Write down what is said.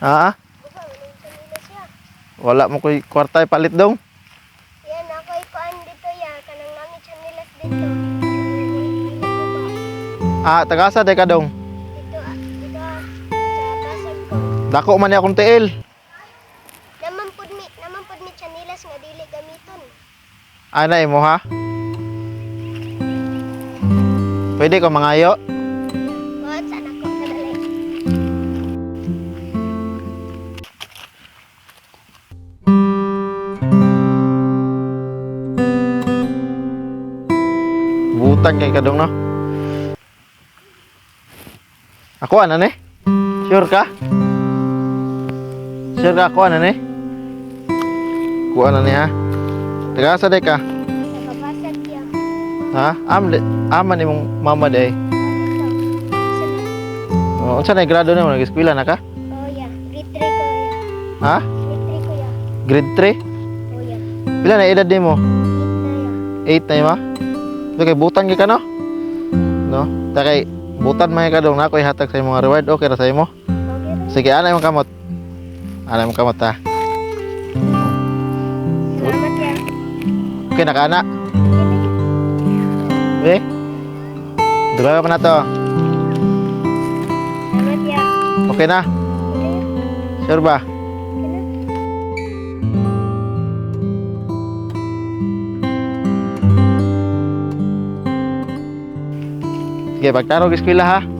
Ha? Kanila siya. Wala mo ko'y kwarta palit dong. Yan, ako ikuan dito ya. Kanang langit siya nilas dito. Ah, tagasa de ka dong. Dito, ah, dito ah, sa kasag ko. Dako man akong tiil. Naman pud mi, naman pud mi siya nilas nga dili gamiton. Anay mo ha? Pwede ko mangayo? Butang kay ka dong no. Ako ana ni? Sure ka? Sure ka ako ana ni? Kuha na ni ha? Tagasa de ka? Ha? Am ama ni mong mama de. Oh, unsa na grado na mo nag-eskwela na ka? Oh ya, grade 3 ko ya. Ha? Grade 3 ko ya. Grade 3? Oh ya. Pila na edad nimo? Git na ya. 8 na ima? Kay butan gyud ka no? No? Ta kay butan may ka dong na ako ihatag sa imong reward okay ra sa imo. Okay. Sige, anay mong kamot. Anay mong kamot ya. Okay na ka na. Eh? Dugay pa na to. Okay na? Okay. Sure ba? Sige, pagtarog eskwela ha.